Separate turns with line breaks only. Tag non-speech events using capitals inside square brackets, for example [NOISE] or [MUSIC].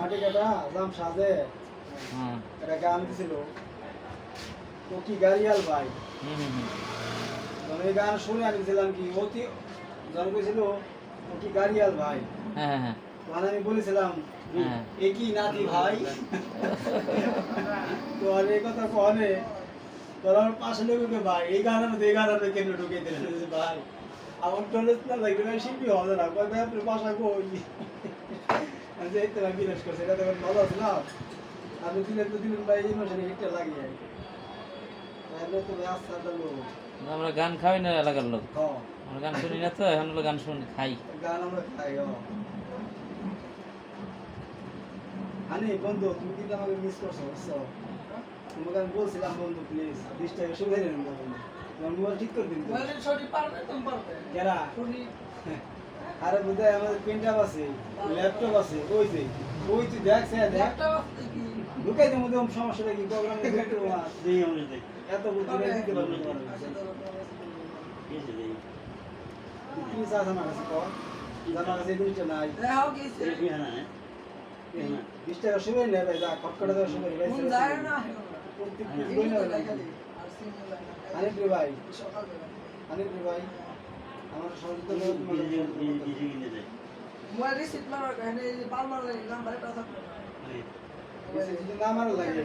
মাটি কাটা জাম সাজে।
হ্যাঁ
একটা গান দিছিল। ও কি গাড়িয়াল ভাই? এই গান শুনে আমি ছিলাম কি অতি জন কইছিল ও কি গাড়িয়াল ভাই?
হ্যাঁ হ্যাঁ
তখন আমি বলেছিলাম
হ্যাঁ।
এ কি নাতি ভাই? তো আর এই কথা কনে তোর আমার পাশে লোককে ভাই এই গানের মধ্যে এই গানের মধ্যে কেন ঢুকে দিলেন? [LAUGHS] ভাই আমার টলেজ না লাগবে শিল্পী হবে না। কয় ভাই আপনার বাসা কই? আমি যে এই তো ভাই বিনাশ করছে এটা তো ভালো আছে না? আপনি দিলেন তো দিলেন ভাই এই মাসে একটা লাগিয়ে তাহলে তো ভাই লোক
আমরা গান খাই না এলাকার লোক? আমরা গান শুনি না তো এখন হলো গান শুনি খাই।
গান আমরা খাই ও বন্ধু তুমি কিন্তু আমাকে মিস করছ বুঝছ? তোমাকে আমি বলছিলাম বন্ধু প্লিজ বিশ টাকা সুবিধা নেন তোমার মোবাইল ঠিক করে দিন তো। কেরা? [LAUGHS] আরে বুঝাই আমাদের প্রিন্টার আছে ল্যাপটপ আছে ওই যে ওই তুই দেখ সে দেখ। ঢুকাই দেবো দেবো সমস্যাটা কি প্রোগ্রাম [LAUGHS] এত বুদ্ধি দিতে পারব তোমার কি চাষ আমার কাছে কর জানার কাছে জিনিসটা নাই। বিশ টাকা সুবিধা নেই ভাই যা খটখটে দেওয়ার সময় ভাই? আনিফ ভাই। আনিফ ভাই।
মোবাইল রিসিট মারার কাহিনী পালমার নাম্বার
যদি না মারা লাগে।